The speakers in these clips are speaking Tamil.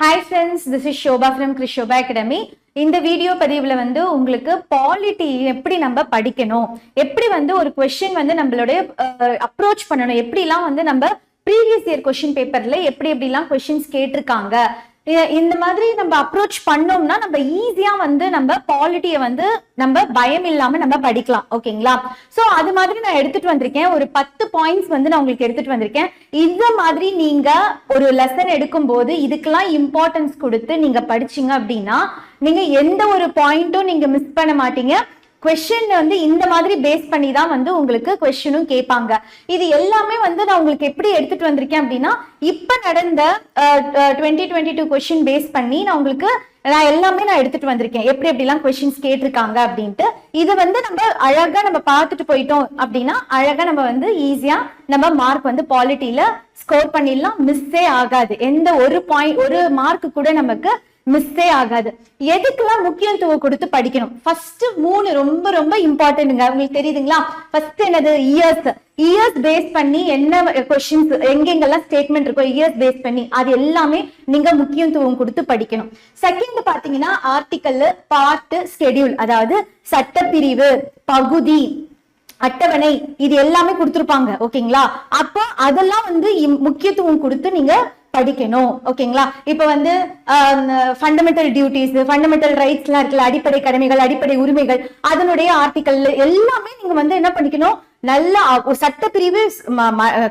Hi friends this is Shoba from Chris Shoba academy இந்த வீடியோ பதிவில் வந்து உங்களுக்கு பாலிட்டி எப்படி நம்ம படிக்கணும் எப்படி வந்து ஒரு கொஷின் வந்து நம்மளுடைய அப்ரோச் பண்ணணும் எப்படிலாம் வந்து நம்ம ப்ரீவியஸ் இயர் கொஷின் பேப்பர்ல எப்படி எப்படிலாம் கொஷின்ஸ் கேட்டிருக்காங்க இந்த மாதிரி நம்ம அப்ரோச் பண்ணோம்னா நம்ம ஈஸியா வந்து நம்ம பாலிட்டியை வந்து நம்ம பயம் இல்லாம நம்ம படிக்கலாம். ஓகேங்களா சோ அது மாதிரி நான் எடுத்துட்டு வந்திருக்கேன். ஒரு பத்து பாயிண்ட்ஸ் வந்து நான் உங்களுக்கு எடுத்துட்டு வந்திருக்கேன். இந்த மாதிரி நீங்க ஒரு லெசன் எடுக்கும் போது இதுக்கெல்லாம் இம்பார்ட்டன்ஸ் கொடுத்து நீங்க படிச்சீங்க அப்படின்னா நீங்க எந்த ஒரு பாயிண்ட்டும் நீங்க மிஸ் பண்ண மாட்டீங்க. கொஷின் வந்து இந்த மாதிரி பேஸ் பண்ணி தான் வந்து உங்களுக்கு கொஸ்டினும் கேட்பாங்க. இது எல்லாமே வந்து நான் உங்களுக்கு எப்படி எடுத்துட்டு வந்திருக்கேன் அப்படின்னா இப்ப நடந்த twenty twenty two question base பண்ணி நான் உங்களுக்கு நான் எல்லாமே நான் எடுத்துட்டு வந்திருக்கேன். எப்படி எப்படிலாம் கொஷின்ஸ் கேட்டிருக்காங்க அப்படின்ட்டு. இது வந்து நம்ம அழகா நம்ம பார்த்துட்டு போயிட்டோம் அப்படின்னா அழகா நம்ம வந்து ஈஸியா நம்ம மார்க் வந்து பாலிட்டியில ஸ்கோர் பண்ணிடலாம். மிஸ்ஸே ஆகாது. எந்த ஒரு பாயிண்ட் ஒரு மார்க் கூட நமக்கு மிஸ்ஸே ஆகாது. எதுக்கெல்லாம் முக்கியத்துவம் கொடுத்து படிக்கணும்? ஃபர்ஸ்ட் மூணு ரொம்ப ரொம்ப இம்பார்ட்டன்ட்ங்க உங்களுக்கு தெரியுதுங்களா? ஃபர்ஸ்ட் என்னது? இயர்ஸ் இயர்ஸ் பேஸ் பண்ணி என்ன கொஸ்டின்ஸ் எங்கெங்கெல்லாம் ஸ்டேட்மெண்ட் இருக்கோ இயர்ஸ் பேஸ் பண்ணி அது எல்லாமே நீங்க முக்கியத்துவம் கொடுத்து படிக்கணும். செகண்ட் பாத்தீங்கன்னா ஆர்டிக்கல் பார்ட் ஸ்கெடியூல் அதாவது சட்டப்பிரிவு பகுதி அட்டவணை இது எல்லாமே கொடுத்துருப்பாங்க. ஓகேங்களா அப்போ அதெல்லாம் வந்து இம்- முக்கியத்துவம் கொடுத்து நீங்க படிக்கணும் ஓகேங்களா இப்ப வந்து ஃபண்டமெண்டல் டியூட்டிஸ் ஃபண்டமெண்டல் ரைட்ஸ் எல்லாம் இருக்குல்ல அடிப்படை கடமைகள் அடிப்படை உரிமைகள் அதனுடைய ஆர்டிக்கல் எல்லாமே நீங்க வந்து என்ன பண்ணிக்கணும்? நல்ல சட்டப்பிரிவு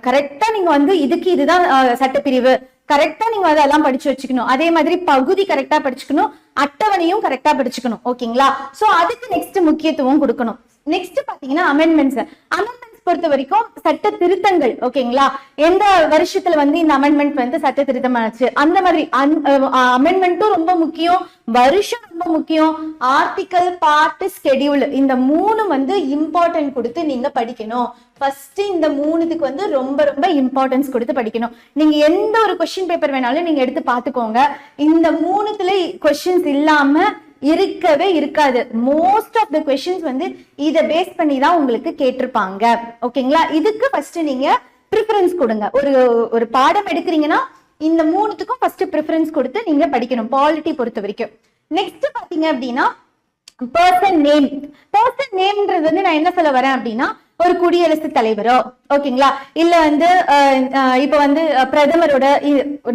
கரெக்டா நீங்க வந்து இதுக்கு இதுதான் சட்டப்பிரிவு. கரெக்டா நீங்க அதெல்லாம் படிச்சு வச்சுக்கணும். அதே மாதிரி பகுதி கரெக்டா படிச்சுக்கணும் அட்டவணையும் கரெக்டா படிச்சுக்கணும் ஓகேங்களா சோ அதுக்கு நெக்ஸ்ட் முக்கியத்துவம் கொடுக்கணும். நெக்ஸ்ட் பாத்தீங்கன்னா அமெண்ட்மெண்ட்ஸ் அமெண்ட்மெண்ட்ஸ் பொறுத்த வரைக்கும் சட்ட திருத்தங்கள் ஓகேங்களா? எந்த வருஷத்துல வந்து இந்த அமெண்ட்மெண்ட் வந்து சட்ட திருத்தம் ஆச்சு அந்த மாதிரி அமெண்ட்மெண்ட்டும் ரொம்ப முக்கியம் வருஷம் ரொம்ப முக்கியம். ஆர்டிக்கல் பார்ட் ஸ்கெடியூல் இந்த மூணு வந்து இம்பார்ட்டன்ட் கொடுத்து நீங்க படிக்கணும். ஃபர்ஸ்ட் இந்த மூணுத்துக்கு வந்து ரொம்ப ரொம்ப இம்பார்ட்டன்ஸ் கொடுத்து படிக்கணும். நீங்க எந்த ஒரு கொஸ்டின் பேப்பர் வேணாலும் நீங்க எடுத்து பாத்துக்கோங்க இந்த மூணுத்துல கொஸ்டின்ஸ் இல்லாம இருக்கவே இருக்காது. மோஸ்ட் ஆஃப் த கொஸ்டின்ஸ் வந்து இதை பேஸ் பண்ணி தான் உங்களுக்கு கேட்டிருப்பாங்க. ஓகேங்களா இதுக்கு ஃபர்ஸ்ட் நீங்க ப்ரிஃபரன்ஸ் கொடுங்க. ஒரு ஒரு பாடம் எடுக்கிறீங்கன்னா இந்த மூணுத்துக்கும் ஃபர்ஸ்ட் ப்ரிஃபரன்ஸ் கொடுத்து நீங்க படிக்கணும் பாலிட்டி பொறுத்த வரைக்கும். நெக்ஸ்ட் பாத்தீங்க அப்படின்னா பர்சன் நேம் பர்சன் நேம்ன்றது வந்து நான் என்ன சொல்ல வரேன் அப்படின்னா ஒரு குடியரசு தலைவரோ? ஓகேங்களா? இல்ல வந்து இப்ப வந்து பிரதமரோட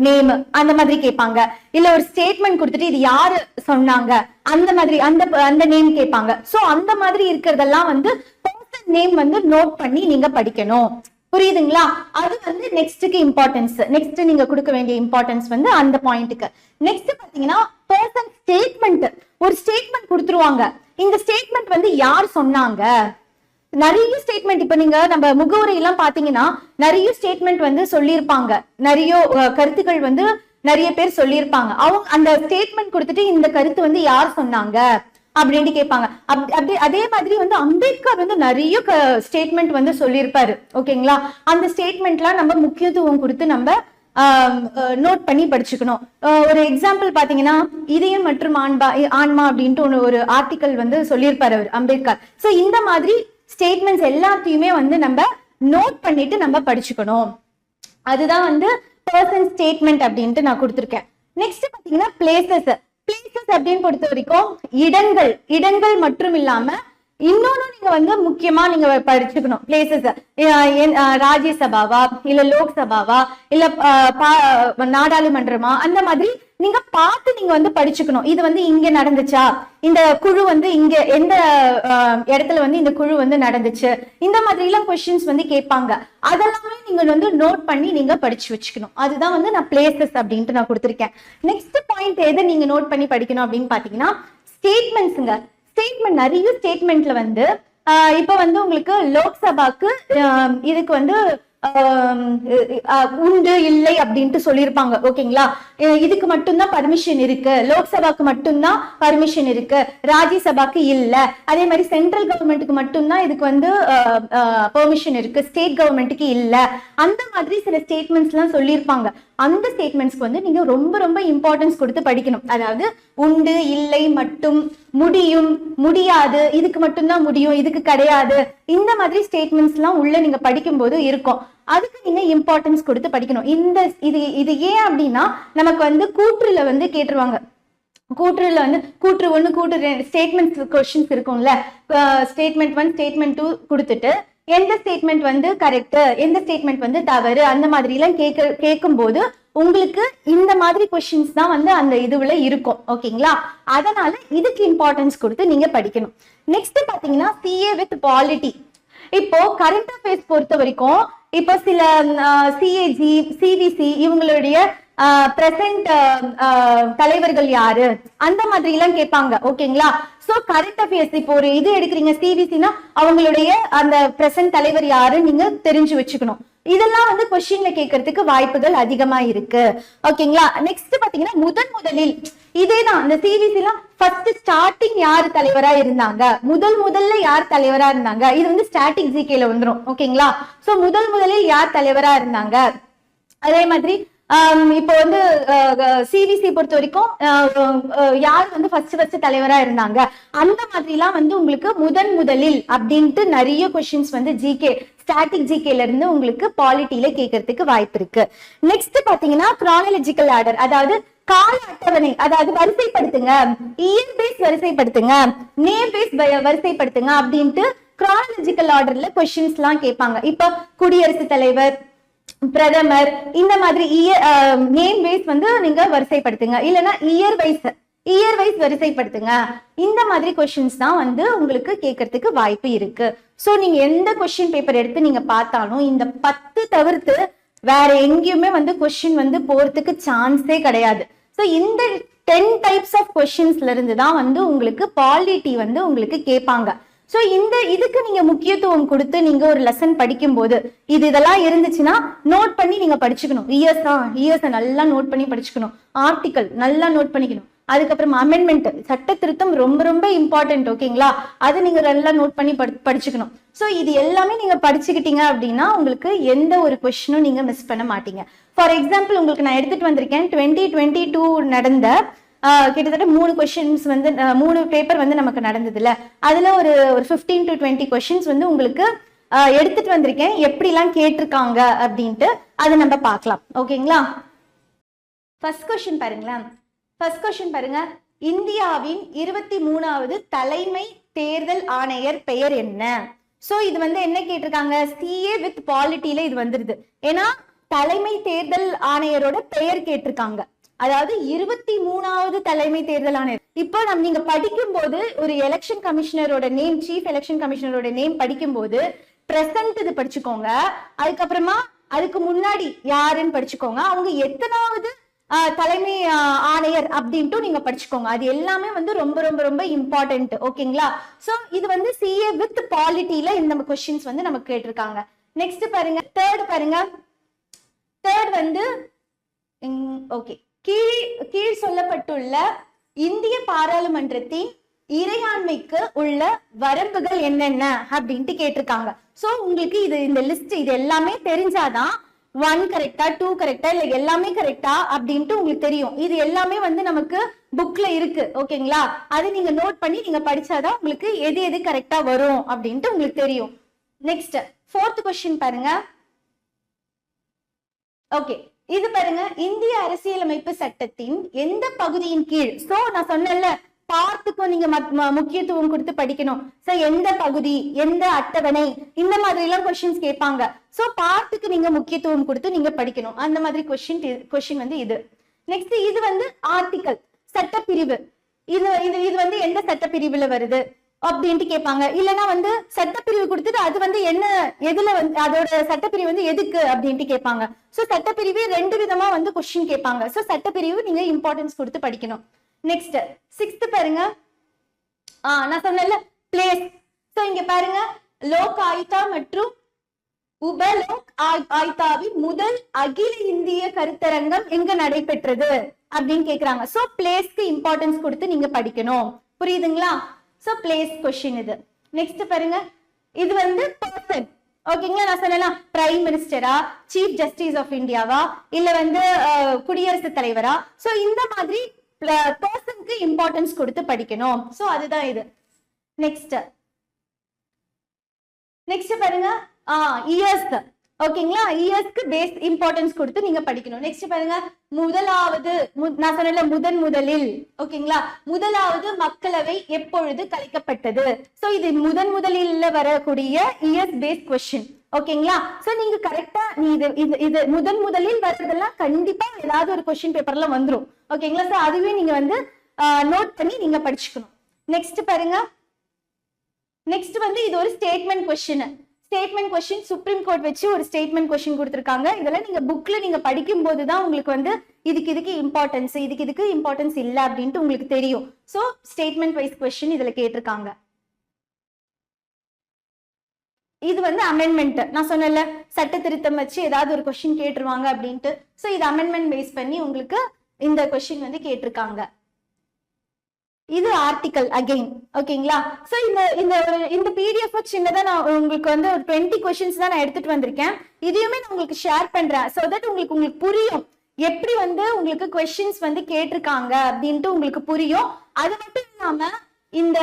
நேம் அந்த மாதிரி கேட்பாங்க. இல்ல ஒரு ஸ்டேட்மெண்ட் கொடுத்துட்டு இது யாரு சொன்னாங்க? அந்த மாதிரி அந்த அந்த நேம் கேட்பாங்க. சோ அந்த மாதிரி இருக்கிறதெல்லாம் வந்து பர்சன் நேம் வந்து நோட் பண்ணி நீங்க படிக்கணும். புரியுதுங்களா? அது வந்து நெக்ஸ்ட்டுக்கு இம்பார்ட்டன்ஸ் நெக்ஸ்ட் நீங்க கொடுக்க வேண்டிய இம்பார்ட்டன்ஸ் வந்து அந்த பாயிண்ட்டுக்கு நெக்ஸ்ட் பாத்தீங்கன்னா பர்சன் ஸ்டேட்மெண்ட் ஒரு ஸ்டேட்மெண்ட் கொடுத்துருவாங்க. இந்த ஸ்டேட்மெண்ட் வந்து யார் சொன்னாங்க? நிறைய ஸ்டேட்மெண்ட் இப்ப நீங்க நம்ம முகவுரை எல்லாம் பாத்தீங்கன்னா நிறைய ஸ்டேட்மெண்ட் வந்து சொல்லியிருப்பாங்க. நிறைய கருத்துக்கள் வந்து நிறைய பேர் சொல்லியிருப்பாங்க. அவங்க அந்த ஸ்டேட்மெண்ட் கொடுத்துட்டு இந்த கருத்து வந்து யார் சொன்னாங்க? அப்படின்ட்டு கேட்பாங்க. அப்- அப்படி அதே மாதிரி வந்து அம்பேத்கர் வந்து நிறைய ஸ்டேட்மெண்ட் வந்து சொல்லியிருப்பாரு. ஓகேங்களா? அந்த ஸ்டேட்மெண்ட்லாம் நம்ம முக்கியத்துவம் கொடுத்து நம்ம நோட் பண்ணி படிச்சுக்கணும். ஒரு எக்ஸாம்பிள் பாத்தீங்கன்னா இதயம் மற்றும் ஆண்பா ஆன்மா அப்படின்ட்டு ஒரு ஆர்டிக்கல் வந்து சொல்லியிருப்பாரு அவர் அம்பேத்கர். சோ இந்த மாதிரி ஸ்டேட்மெண்ட்ஸ் எல்லாத்தையுமே வந்து நம்ம நோட் பண்ணிட்டு நம்ம படிச்சுக்கணும். அதுதான் வந்து பர்சன் ஸ்டேட்மெண்ட் அப்படின்ட்டு நான் கொடுத்துருக்கேன். நெக்ஸ்ட் பாத்தீங்கன்னா பிளேசஸ் பிளேசஸ் அப்படின்னு பொறுத்த வரைக்கும் இடங்கள். இடங்கள் மட்டும் இல்லாம இன்னொன்னு நீங்க வந்து முக்கியமா நீங்க படிச்சுக்கணும். பிளேசஸ் ராஜ்யசபாவா? இல்ல லோக்சபாவா? இல்ல பா- நாடாளுமன்றமா? அந்த மாதிரி நீங்க பார்த்து நீங்க வந்து படிச்சுக்கணும். இது வந்து இங்க நடந்துச்சா? இந்த குழு வந்து இங்க எந்த இடத்துல வந்து இந்த குழு வந்து நடந்துச்சு? இந்த மாதிரி எல்லாம் கொஸ்டின்ஸ் வந்து கேட்பாங்க. அதெல்லாமே நீங்க வந்து நோட் பண்ணி நீங்க படிச்சு வச்சுக்கணும். அதுதான் வந்து நான் பிளேசஸ் அப்படின்ட்டு நான் கொடுத்துருக்கேன். நெக்ஸ்ட் பாயிண்ட் எதை நீங்க நோட் பண்ணி படிக்கணும் அப்படின்னு பாத்தீங்கன்னா ஸ்டேட்மெண்ட்ஸுங்க ஸ்டேட்மெண்ட் நிறைய ஸ்டேட்மெண்ட்ல வந்து இப்போ இப்ப வந்து உங்களுக்கு லோக்சபாக்கு இதுக்கு வந்து உண்டு இல்லை அப்படின்ட்டு சொல்லியிருப்பாங்க. ஓகேங்களா? இதுக்கு மட்டும்தான் பர்மிஷன் இருக்கு. லோக்சபாக்கு மட்டும்தான் பர்மிஷன் இருக்கு. ராஜ்யசபாக்கு இல்ல. அதே மாதிரி சென்ட்ரல் கவர்மெண்ட்டுக்கு மட்டும்தான் இதுக்கு வந்து பெர்மிஷன் இருக்கு. ஸ்டேட் கவர்மெண்ட்டுக்கு இல்ல. அந்த மாதிரி சில ஸ்டேட்மெண்ட்ஸ் எல்லாம் சொல்லியிருப்பாங்க. அந்த ஸ்டேட்மெண்ட்ஸ்க்கு வந்து நீங்க ரொம்ப ரொம்ப இம்பார்ட்டன்ஸ் கொடுத்து படிக்கணும். அதாவது உண்டு இல்லை மட்டும் முடியும் முடியாது இதுக்கு மட்டும்தான் முடியும் இதுக்கு கிடையாது இந்த மாதிரி ஸ்டேட்மெண்ட்ஸ் எல்லாம் உள்ள நீங்க படிக்கும்போது இருக்கும். அதுக்கு நீங்க இம்பார்ட்டன்ஸ் கொடுத்து படிக்கணும். இந்த இது இது ஏன் அப்படின்னா நமக்கு வந்து கூற்றுல வந்து கேட்டுருவாங்க. கூற்றுல வந்து கூற்று ஒன்று கூற்று ஸ்டேட்மெண்ட்ஸ் ஸ்டேட்மெண்ட் கொஸ்டின்ஸ் இருக்கும்ல. ஸ்டேட்மெண்ட் ஒன் ஸ்டேட்மெண்ட் டூ கொடுத்துட்டு எந்த ஸ்டேட்மெண்ட் வந்து கரெக்ட் எந்த ஸ்டேட்மெண்ட் வந்து தவறு அந்த மாதிரி எல்லாம் கேட்க கேட்கும்போது உங்களுக்கு இந்த மாதிரி கொஸ்டின்ஸ் தான் வந்து அந்த இதுல இருக்கும் ஓகேங்களா அதனால இதுக்கு இம்பார்ட்டன்ஸ் கொடுத்து நீங்க படிக்கணும். நெக்ஸ்ட் பாத்தீங்கன்னா சிஏ வித் பாலிட்டி இப்போ கரண்ட் அஃபேர்ஸ் பொறுத்த வரைக்கும் இப்போ சில சிஏஜி சிவிசி இவங்களுடைய பிரசன்ட் தலைவர்கள் யாரு? அந்த மாதிரி எல்லாம் கேட்பாங்க. ஓகேங்களா? சோ கரண்ட் அஃபேர்ஸ் இப்போ ஒரு இது எடுக்கிறீங்க சிவிசினா அவங்களுடைய அந்த பிரசன்ட் தலைவர் யாரு நீங்க தெரிஞ்சு வச்சுக்கணும். இதெல்லாம் வந்து கொஸ்டின்ல கேட்கறதுக்கு வாய்ப்புகள் அதிகமா இருக்கு. ஓகேங்களா நெக்ஸ்ட் பாத்தீங்கன்னா முதன் முதலில் இதேதான் அந்த சீரீஸ் எல்லாம் ஃபர்ஸ்ட் ஸ்டார்டிங் யார் தலைவரா இருந்தாங்க? முதல் முதல்ல யார் தலைவரா இருந்தாங்க? இது வந்து ஸ்டாட்டிக் ஜிகேல வந்துரும். ஓகேங்களா சோ முதல் முதலில் யார் தலைவரா இருந்தாங்க? அதே மாதிரி இப்போ வந்து சிவிசி பொறுத்த வரைக்கும் யார் வந்து ஃபர்ஸ்ட் ஃபர்ஸ்ட் தலைவரா இருந்தாங்க? அந்த மாதிரிலாம் வந்து உங்களுக்கு முதன் முதலில் அப்படின்ட்டு நிறைய கொஸ்டின்ஸ் வந்து ஜிகே ஸ்டாட்டிக் ஜிகேல இருந்து உங்களுக்கு பாலிட்டியில கேட்கறதுக்கு வாய்ப்பு இருக்கு. நெக்ஸ்ட் பாத்தீங்கன்னா chronological ஆர்டர் அதாவது கால அட்டவணை அதாவது வரிசைப்படுத்துங்க. இயர் பேஸ் வரிசைப்படுத்துங்க. நேம் பேஸ் வரிசைப்படுத்துங்க அப்படின்ட்டு chronological ஆர்டர்ல கொஸ்டின்ஸ் எல்லாம் கேட்பாங்க. இப்போ குடியரசுத் தலைவர் பிரதமர் இந்த மாதிரி இயர் நேம் வைஸ் வந்து நீங்க வரிசைப்படுத்துங்க. இல்லைன்னா இயர் வைஸ் இயர் வைஸ் வரிசைப்படுத்துங்க. இந்த மாதிரி கொஸ்டின்ஸ் தான் வந்து உங்களுக்கு கேட்கறதுக்கு வாய்ப்பு இருக்கு. ஸோ நீங்க எந்த கொஸ்டின் பேப்பர் எடுத்து நீங்க பார்த்தாலும் இந்த பத்து தவிர்த்து வேற எங்கேயுமே வந்து கொஸ்டின் வந்து போறதுக்கு சான்ஸே கிடையாது. ஸோ இந்த டென் டைப்ஸ் ஆஃப் கொஸ்டின்ஸ்ல இருந்து தான் வந்து உங்களுக்கு பாலிட்டி வந்து உங்களுக்கு கேட்பாங்க. ஸோ இந்த இதுக்கு நீங்க முக்கியத்துவம் கொடுத்து நீங்க ஒரு லெசன் படிக்கும்போது இது இதெல்லாம் இருந்துச்சுன்னா நோட் பண்ணி நீங்க படிச்சுக்கணும். இயர்ஸ் தான். இயர்ஸ் நல்லா நோட் பண்ணி படிச்சுக்கணும். ஆர்டிக்கல் நல்லா நோட் பண்ணிக்கணும். அதுக்கப்புறம் அமெண்ட்மெண்ட் சட்ட திருத்தம் ரொம்ப ரொம்ப இம்பார்ட்டன்ட் ஓகேங்களா அது நீங்க நல்லா நோட் பண்ணி படி படிச்சுக்கணும். ஸோ இது எல்லாமே நீங்க படிச்சுக்கிட்டீங்க அப்படின்னா உங்களுக்கு எந்த ஒரு கொஸ்டினும் நீங்க மிஸ் பண்ண மாட்டீங்க. ஃபார் எக்ஸாம்பிள் உங்களுக்கு நான் எடுத்துட்டு வந்திருக்கேன் டுவெண்ட்டி டுவெண்ட்டி டூ நடந்த கிட்டத்தட்ட மூணு கொஷின்ஸ் வந்து மூணு பேப்பர் வந்து நமக்கு நடந்ததுல. அதுல ஒரு ஒரு ஃபிஃப்டீன் டு டுவெண்ட்டி கொஷின்ஸ் வந்து உங்களுக்கு எடுத்துட்டு வந்திருக்கேன். எப்படிலாம் கேட்டிருக்காங்க அப்படின்ட்டு அதை நம்ம பார்க்கலாம். ஓகேங்களா? ஃபர்ஸ்ட் கொஷின் பாருங்களேன். ஃபர்ஸ்ட் கொஷின் பாருங்க. இந்தியாவின் இருபத்தி மூணாவது தலைமை தேர்தல் ஆணையர் பெயர் என்ன? சோ இது வந்து என்ன கேட்டிருக்காங்க? சிஏ வித் பாலிட்டியில இது வந்துருது. ஏன்னா தலைமை தேர்தல் ஆணையரோட பெயர் கேட்டிருக்காங்க. அதாவது இருபத்தி மூணாவது தலைமை தேர்தல் ஆணையர் இப்போ நம்ம நீங்க படிக்கும்போது ஒரு எலெக்ஷன் கமிஷனரோட நேம் சீஃப் எலெக்ஷன் கமிஷனரோட நேம் படிக்கும்போது பிரசன்ட் இது படிச்சுக்கோங்க. அதுக்கப்புறமா அதுக்கு முன்னாடி யாருன்னு படிச்சுக்கோங்க. அவங்க எத்தனாவது தலைமை ஆணையர் அப்படின்ட்டு நீங்க படிச்சுக்கோங்க. அது எல்லாமே வந்து ரொம்ப ரொம்ப ரொம்ப இம்பார்ட்டன்ட் ஓகேங்களா? சோ இது வந்து சிஏ வித் பாலிட்டியில இந்த கொஸ்டின்ஸ் வந்து நமக்கு கேட்டிருக்காங்க. நெக்ஸ்ட் பாருங்க. தேர்ட் பாருங்க. தேர்ட் வந்து ஓகே கீழ் கீழ் சொல்லப்பட்டுள்ள இந்திய பாராளுமன்றத்தின் இறையாண்மைக்கு உள்ள வரம்புகள் என்னென்ன அப்படின்ட்டு கேட்டிருக்காங்க. சோ உங்களுக்கு இது இந்த லிஸ்ட் இது எல்லாமே தெரிஞ்சாதான் ஒன் கரெக்டா டூ கரெக்டா இல்ல எல்லாமே கரெக்டா அப்படின்ட்டு உங்களுக்கு தெரியும். இது எல்லாமே வந்து நமக்கு புக்ல இருக்கு ஓகேங்களா அது நீங்க நோட் பண்ணி நீங்க படிச்சாதான் உங்களுக்கு எது எது கரெக்டா வரும் அப்படின்ட்டு உங்களுக்கு தெரியும். நெக்ஸ்ட் ஃபோர்த் கொஸ்டின் பாருங்க. ஓகே இது பாருங்க இந்திய அரசியலமைப்பு சட்டத்தின் எந்த பகுதியின் கீழ்? சோ நான் சொன்னேன்ல பார்த்துக்கும் நீங்க மத்- முக்கியத்துவம் கொடுத்து படிக்கணும். சோ எந்த பகுதி எந்த அட்டவணை இந்த மாதிரி எல்லாம் கொஸ்டின்ஸ் கேட்பாங்க. சோ பார்த்துக்கு நீங்க முக்கியத்துவம் கொடுத்து நீங்க படிக்கணும். அந்த மாதிரி கொஸ்டின் கொஸ்டின் வந்து இது. நெக்ஸ்ட் இது வந்து ஆர்டிகல் சட்டப்பிரிவு. இது இது இது வந்து எந்த சட்டப்பிரிவுல வருது? அப்படின்ட்டு கேட்பாங்க. இல்லைன்னா வந்து சட்டப்பிரிவு கொடுத்துட்டு அது வந்து என்ன எதுல வந்து அதோட சட்டப்பிரிவு வந்து எதுக்கு அப்படின்ட்டு கேட்பாங்க. சோ சட்டப்பிரிவு ரெண்டு விதமா வந்து கொஸ்டின் கேட்பாங்க. சோ சட்டப்பிரிவு நீங்க இம்பார்ட்டன்ஸ் கொடுத்து படிக்கணும். நெக்ஸ்ட் சிக்ஸ்த் பாருங்க. ஆ நான் சொன்னேன்ல பிளேஸ் சோ இங்க பாருங்க. லோக் ஆயுதா மற்றும் உபலோக் ஆய்- ஆயுதாவின் முதல் அகில இந்திய கருத்தரங்கம் எங்க நடைபெற்றது? அப்படின்னு கேக்குறாங்க. சோ பிளேஸ்க்கு இம்பார்ட்டன்ஸ் கொடுத்து நீங்க படிக்கணும். புரியுதுங்களா? சோ பிளேஸ் கொஸ்டின் இது. நெக்ஸ்ட் பாருங்க. இது வந்து பர்சன் ஓகேங்களா நான் சொல்லலாம் பிரைம் மினிஸ்டரா சீஃப் ஜஸ்டிஸ் ஆஃப் இந்தியாவா இல்ல வந்து குடியரசுத் தலைவரா? சோ இந்த மாதிரி பர்சனுக்கு இம்பார்ட்டன்ஸ் கொடுத்து படிக்கணும். சோ அதுதான் இது. நெக்ஸ்ட் நெக்ஸ்ட் பாருங்க. ஆ இயர்ஸ் ஓகேங்களா? இயர்ஸ்க்கு பேஸ் இம்பார்ட்டன்ஸ் கொடுத்து நீங்க படிக்கணும். நெக்ஸ்ட் பாருங்க. முதலாவது நான் சொன்ன முதன் முதலில். ஓகேங்களா? முதலாவது மக்களவை எப்பொழுது கலைக்கப்பட்டது? சோ இது முதன் முதலில் வரக்கூடிய இயர்ஸ் பேஸ் கொஸ்டின் ஓகேங்களா? சோ நீங்க கரெக்டா நீ இது இது இது முதன் முதலில் வர்றதெல்லாம் கண்டிப்பா ஏதாவது ஒரு கொஸ்டின் பேப்பர்ல வந்துரும். ஓகேங்களா? சோ அதுவே நீங்க வந்து நோட் பண்ணி நீங்க படிச்சுக்கணும். நெக்ஸ்ட் பாருங்க. நெக்ஸ்ட் வந்து இது ஒரு statement question statement question supreme court வச்சு ஒரு ஸ்டேட்மெண்ட் கொஸ்டின் கொடுத்துருக்காங்க. இதெல்லாம் நீங்க புக்ல நீங்க படிக்கும் போது தான் உங்களுக்கு வந்து இதுக்கு இதுக்கு இம்பார்ட்டன்ஸ் இதுக்கு இதுக்கு இம்பார்ட்டன்ஸ் இல்ல அப்படின்ட்டு உங்களுக்கு தெரியும். சோ ஸ்டேட்மெண்ட் வைஸ் கொஸ்டின் இதுல கேட்டிருக்காங்க. இது வந்து அமெண்ட்மெண்ட் நான் சொன்னேன்ல சட்ட திருத்தம் வச்சு ஏதாவது ஒரு கொஸ்டின் கேட்டுருவாங்க அப்படின்ட்டு. சோ இது அமெண்ட்மெண்ட் பேஸ் பண்ணி உங்களுக்கு இந்த கொஸ்டின் வந்து கேட்டிருக்காங்க. இது ஆர்டிக்கல் அகைன் ஓகேங்களா சோ இந்த இந்த இந்த பிடிஎஃப் சின்னதா நான் உங்களுக்கு வந்து ஒரு டுவெண்ட்டி கொஸ்டின்ஸ் தான் நான் எடுத்துட்டு வந்திருக்கேன். இதையுமே நான் உங்களுக்கு ஷேர் பண்றேன். சோ தட் உங்களுக்கு உங்களுக்கு புரியும். எப்படி வந்து உங்களுக்கு கொஸ்டின்ஸ் வந்து கேட்டிருக்காங்க அப்படின்ட்டு உங்களுக்கு புரியும். அது மட்டும் இல்லாம இந்த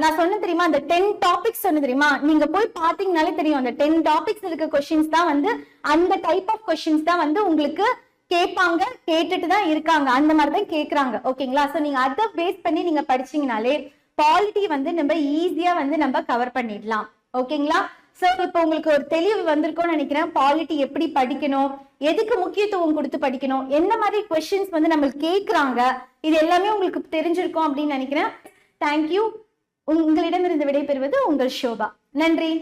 நான் சொன்ன தெரியுமா? அந்த டென் டாபிக்ஸ் சொன்ன தெரியுமா? நீங்க போய் பாத்தீங்கனாலே தெரியும். அந்த டென் டாபிக்ஸ் இருக்க கொஸ்டின்ஸ் தான் வந்து அந்த டைப் ஆஃப் கொஸ்டின்ஸ் தான் வந்து உங்களுக்கு கேட்பாங்க கேட்டுட்டு தான் இருக்காங்க. அந்த மாதிரி தான் கேட்கறாங்க ஓகேங்களா? சோ நீங்க அதை பேஸ் பண்ணி நீங்க படிச்சீங்கனாலே பாலிட்டி வந்து நம்ம ஈஸியா வந்து நம்ம கவர் பண்ணிடலாம். ஓகேங்களா? சோ இப்போ உங்களுக்கு ஒரு தெளிவு வந்திருக்கும்னு நினைக்கிறேன். பாலிட்டி எப்படி படிக்கணும்? எதுக்கு முக்கியத்துவம் கொடுத்து படிக்கணும்? என்ன மாதிரி கொஸ்டின்ஸ் வந்து நம்மளுக்கு கேட்குறாங்க இது எல்லாமே உங்களுக்கு தெரிஞ்சிருக்கும் அப்படின்னு நினைக்கிறேன். தேங்க்யூ உங்களிடமிருந்து விடைபெறுவது உங்கள் ஷோபா. நன்றி.